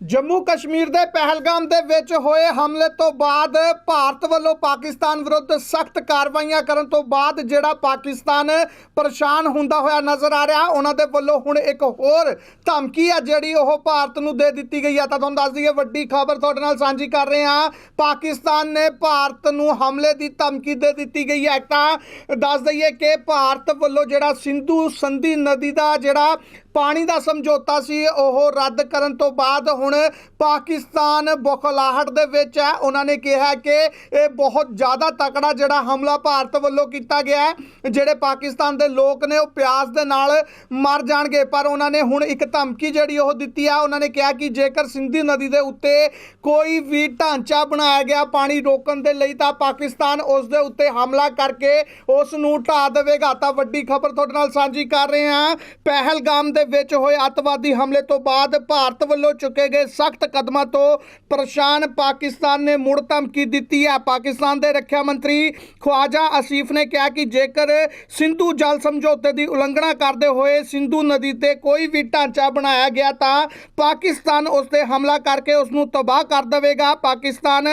ਜੰਮੂ ਕਸ਼ਮੀਰ ਦੇ ਪਹਿਲਗਾਮ ਦੇ ਵਿੱਚ ਹੋਏ ਹਮਲੇ ਤੋਂ ਬਾਅਦ ਭਾਰਤ ਵੱਲੋਂ ਪਾਕਿਸਤਾਨ ਵਿਰੁੱਧ ਸਖਤ ਕਾਰਵਾਈਆਂ ਕਰਨ ਤੋਂ ਬਾਅਦ ਜਿਹੜਾ ਪਾਕਿਸਤਾਨ ਪਰੇਸ਼ਾਨ ਹੁੰਦਾ ਹੋਇਆ ਨਜ਼ਰ ਆ ਰਿਹਾ, ਉਹਨਾਂ ਦੇ ਵੱਲੋਂ ਹੁਣ ਇੱਕ ਹੋਰ ਧਮਕੀ ਆ ਜਿਹੜੀ ਉਹ ਭਾਰਤ ਨੂੰ ਦੇ ਦਿੱਤੀ ਗਈ ਆ। ਤਾਂ ਤੁਹਾਨੂੰ ਦੱਸ ਦਈਏ, ਵੱਡੀ ਖਬਰ ਤੁਹਾਡੇ ਨਾਲ ਸਾਂਝੀ ਕਰ ਰਹੇ ਹਾਂ। ਪਾਕਿਸਤਾਨ ਨੇ ਭਾਰਤ ਨੂੰ ਹਮਲੇ ਦੀ ਧਮਕੀ ਦੇ ਦਿੱਤੀ ਗਈ ਹੈ। ਤਾਂ ਦੱਸ ਦਈਏ ਕਿ ਭਾਰਤ ਵੱਲੋਂ ਜਿਹੜਾ ਸਿੰਧੂ ਸੰਧੀ ਨਦੀ ਦਾ ਜਿਹੜਾ ਪਾਣੀ ਦਾ ਸਮਝੌਤਾ ਸੀ, ਉਹ ਰੱਦ ਕਰਨ ਤੋਂ ਬਾਅਦ ਹੁਣ ਪਾਕਿਸਤਾਨ ਬੁਖਲਾਹਟ ਦੇ ਵਿੱਚ ਹੈ। ਉਹਨਾਂ ਨੇ ਕਿਹਾ ਕਿ ਇਹ ਬਹੁਤ ਜ਼ਿਆਦਾ ਤਕੜਾ ਜਿਹੜਾ ਹਮਲਾ ਭਾਰਤ ਵੱਲੋਂ ਕੀਤਾ ਗਿਆ ਹੈ, ਜਿਹੜੇ ਪਾਕਿਸਤਾਨ ਦੇ ਲੋਕ ਨੇ, ਉਹ ਪਿਆਸ ਦੇ ਨਾਲ ਮਰ ਜਾਣਗੇ। ਪਰ ਉਹਨਾਂ ਨੇ ਹੁਣ ਇੱਕ ਧਮਕੀ ਜਿਹੜੀ ਉਹ ਦਿੱਤੀ ਆ। ਉਹਨਾਂ ਨੇ ਕਿਹਾ ਕਿ ਜੇਕਰ ਸਿੰਧੀ ਨਦੀ ਦੇ ਉੱਤੇ ਕੋਈ ਵੀ ਢਾਂਚਾ ਬਣਾਇਆ ਗਿਆ ਪਾਣੀ ਰੋਕਣ ਦੇ ਲਈ, ਤਾਂ ਪਾਕਿਸਤਾਨ ਉਸ ਦੇ ਉੱਤੇ ਹਮਲਾ ਕਰਕੇ ਉਸ ਨੂੰ ਢਾ ਦੇਵੇਗਾ। ਤਾਂ ਵੱਡੀ ਖਬਰ ਤੁਹਾਡੇ ਨਾਲ ਸਾਂਝੀ ਕਰ ਰਹੇ ਹਾਂ। ਪਹਿਲਗਾਮ ਦੇ ਵਿੱਚ ਹੋਏ ਅੱਤਵਾਦੀ ਹਮਲੇ ਤੋਂ ਬਾਅਦ ਭਾਰਤ ਵੱਲੋਂ ਚੁੱਕੇ ਗਏ ਸਖਤ ਕਦਮਾਂ ਤੋਂ ਪਰੇਸ਼ਾਨ ਪਾਕਿਸਤਾਨ ਨੇ ਮੁੜ ਧਮਕੀ ਦਿੱਤੀ ਹੈ? ਪਾਕਿਸਤਾਨ ਦੇ ਰੱਖਿਆ ਮੰਤਰੀ ਖਵਾਜਾ ਅਸੀਫ ਨੇ ਕਿਹਾ ਕਿ ਜੇਕਰ ਸਿੰਧੂ ਜਲ ਸਮਝੌਤੇ ਦੀ ਉਲੰਘਣਾ ਕਰਦੇ ਹੋਏ ਸਿੰਧੂ ਨਦੀ ਤੇ ਕੋਈ ਵੀ ਢਾਂਚਾ ਬਣਾਇਆ ਗਿਆ ਤਾਂ ਪਾਕਿਸਤਾਨ ਉਸ ਤੇ ਹਮਲਾ ਕਰਕੇ ਉਸ ਨੂੰ ਤਬਾਹ ਕਰ ਦੇਵੇਗਾ। ਪਾਕਿਸਤਾਨ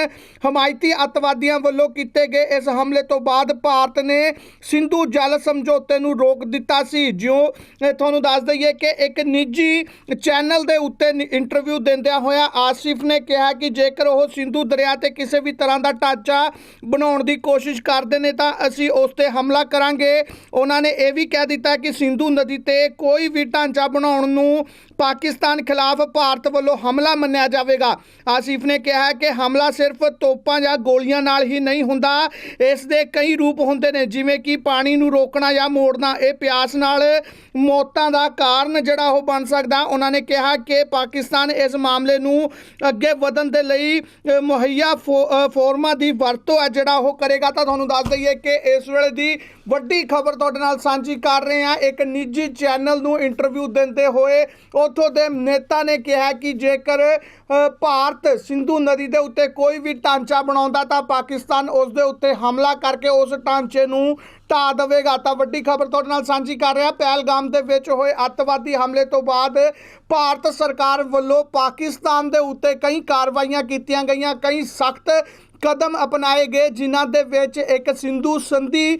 ਹਮਾਇਤੀ ਅੱਤਵਾਦੀਆਂ ਵੱਲੋਂ ਕੀਤੇ ਗਏ ਇਸ ਹਮਲੇ ਤੋਂ ਬਾਅਦ ਭਾਰਤ ਨੇ ਸਿੰਧੂ ਜਲ ਸਮਝੌਤੇ ਨੂੰ ਰੋਕ ਦਿੱਤਾ ਸੀ। ਜਿਉਂ ਤੁਹਾਨੂੰ ਦੱਸ ਦਈਏ ਕਿ ਇੱਕ ਨਿੱਜੀ ਚੈਨਲ ਦੇ ਉੱਤੇ ਇੰਟਰਵਿਊ ਦਿੰਦਿਆਂ ਹੋਇਆ ਆਸਿਫ ਨੇ ਕਿਹਾ ਕਿ ਜੇਕਰ ਉਹ ਸਿੰਧੂ ਦਰਿਆ ਤੇ ਕਿਸੇ ਵੀ ਤਰ੍ਹਾਂ ਦਾ ਢਾਂਚਾ ਬਣਾਉਣ ਦੀ ਕੋਸ਼ਿਸ਼ ਕਰਦੇ ਨੇ ਤਾਂ ਅਸੀਂ ਉਸ ਤੇ ਹਮਲਾ ਕਰਾਂਗੇ। ਉਹਨਾਂ ਨੇ ਇਹ ਵੀ ਕਹਿ ਦਿੱਤਾ ਕਿ ਸਿੰਧੂ ਨਦੀ ਤੇ ਕੋਈ ਵੀ ਢਾਂਚਾ ਬਣਾਉਣ ਨੂੰ ਪਾਕਿਸਤਾਨ ਖਿਲਾਫ ਭਾਰਤ ਵੱਲੋਂ ਹਮਲਾ ਮੰਨਿਆ ਜਾਵੇਗਾ। ਆਸਿਫ ਨੇ ਕਿਹਾ ਕਿ ਹਮਲਾ ਸਿਰਫ ਤੋਪਾਂ ਜਾਂ ਗੋਲੀਆਂ ਨਾਲ ਹੀ ਨਹੀਂ ਹੁੰਦਾ। ਇਸ ਦੇ ਕਈ ਰੂਪ ਹੁੰਦੇ ਨੇ, ਜਿਵੇਂ ਕਿ ਪਾਣੀ ਨੂੰ ਰੋਕਣਾ ਜਾਂ ਮੋੜਨਾ। ਇਹ ਪਿਆਸ ਨਾਲ ਮੌਤਾਂ ਦਾ ਕਾਰਨ ਜਿਹੜਾ ਉਹ ਬਣ ਸਕਦਾ। ਉਹਨਾਂ ਨੇ ਕਿਹਾ ਕਿ ਪਾਕਿਸਤਾਨ ਇਸ ਮਾਮਲੇ ਨੂੰ ਅੱਗੇ ਵਧਣ ਦੇ ਲਈ ਮੁਹੱਈਆ ਫੋ- ਫੋਰਮਾਂ ਦੀ ਵਰਤੋਂ ਹੈ ਜਿਹੜਾ ਉਹ ਕਰੇਗਾ। ਤਾਂ ਤੁਹਾਨੂੰ ਦੱਸ ਦਈਏ ਕਿ ਇਸ ਵੇਲੇ ਦੀ ਵੱਡੀ ਖਬਰ ਤੁਹਾਡੇ ਨਾਲ ਸਾਂਝੀ ਕਰ ਰਹੇ ਹਾਂ। ਇੱਕ ਨਿੱਜੀ ਚੈਨਲ ਨੂੰ ਇੰਟਰਵਿਊ ਦਿੰਦੇ ਹੋਏ ਉੱਥੋਂ ਦੇ ਨੇਤਾ ਨੇ ਕਿਹਾ ਕਿ ਜੇਕਰ ਭਾਰਤ ਸਿੰਧੂ ਨਦੀ ਦੇ ਉੱਤੇ ਕੋਈ ਵੀ ਢਾਂਚਾ ਬਣਾਉਂਦਾ ਤਾਂ ਪਾਕਿਸਤਾਨ ਉਸ ਦੇ ਉੱਤੇ ਹਮਲਾ ਕਰਕੇ ਉਸ ਢਾਂਚੇ ਨੂੰ ਢਾ ਦੇਵੇਗਾ। ਤਾਂ ਵੱਡੀ ਖਬਰ ਤੁਹਾਡੇ ਨਾਲ ਸਾਂਝੀ ਕਰ ਰਿਹਾ। ਪਹਿਲਗਾਮ ਦੇ ਵਿੱਚ ਹੋਏ ਅੱਤਵਾਦੀ ਹਮਲੇ ਤੋਂ ਬਾਅਦ ਭਾਰਤ ਸਰਕਾਰ ਵੱਲੋਂ ਪਾਕਿਸਤਾਨ ਦੇ ਉੱਤੇ ਕਈ ਕਾਰਵਾਈਆਂ ਕੀਤੀਆਂ ਗਈਆਂ। ਕਈ ਸਖਤ ਕਦਮ ਅਪਣਾਏ ਗਏ, ਜਿਨ੍ਹਾਂ ਦੇ ਵਿੱਚ ਇੱਕ ਸਿੰਧੂ ਸੰਧੀ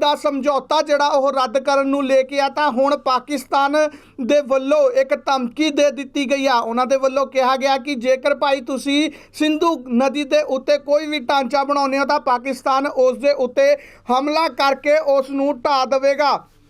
ਦਾ ਸਮਝੌਤਾ ਜਿਹੜਾ ਉਹ ਰੱਦ ਕਰਨ ਨੂੰ ਲੈ ਕੇ ਆ, ਤਾਂ ਹੁਣ ਪਾਕਿਸਤਾਨ ਦੇ ਵੱਲੋਂ ਇੱਕ ਧਮਕੀ ਦੇ ਦਿੱਤੀ ਗਈ ਆ। ਉਹਨਾਂ ਦੇ ਵੱਲੋਂ ਕਿਹਾ ਗਿਆ ਕਿ ਜੇਕਰ ਭਾਈ ਤੁਸੀਂ ਸਿੰਧੂ ਨਦੀ ਦੇ ਉੱਤੇ ਕੋਈ ਵੀ ਢਾਂਚਾ ਬਣਾਉਂਦੇ ਹੋ, ਤਾਂ ਪਾਕਿਸਤਾਨ ਉਸ ਦੇ ਉੱਤੇ ਹਮਲਾ ਕਰਕੇ ਉਸ ਨੂੰ ਢਾ ਦੇਵੇਗਾ।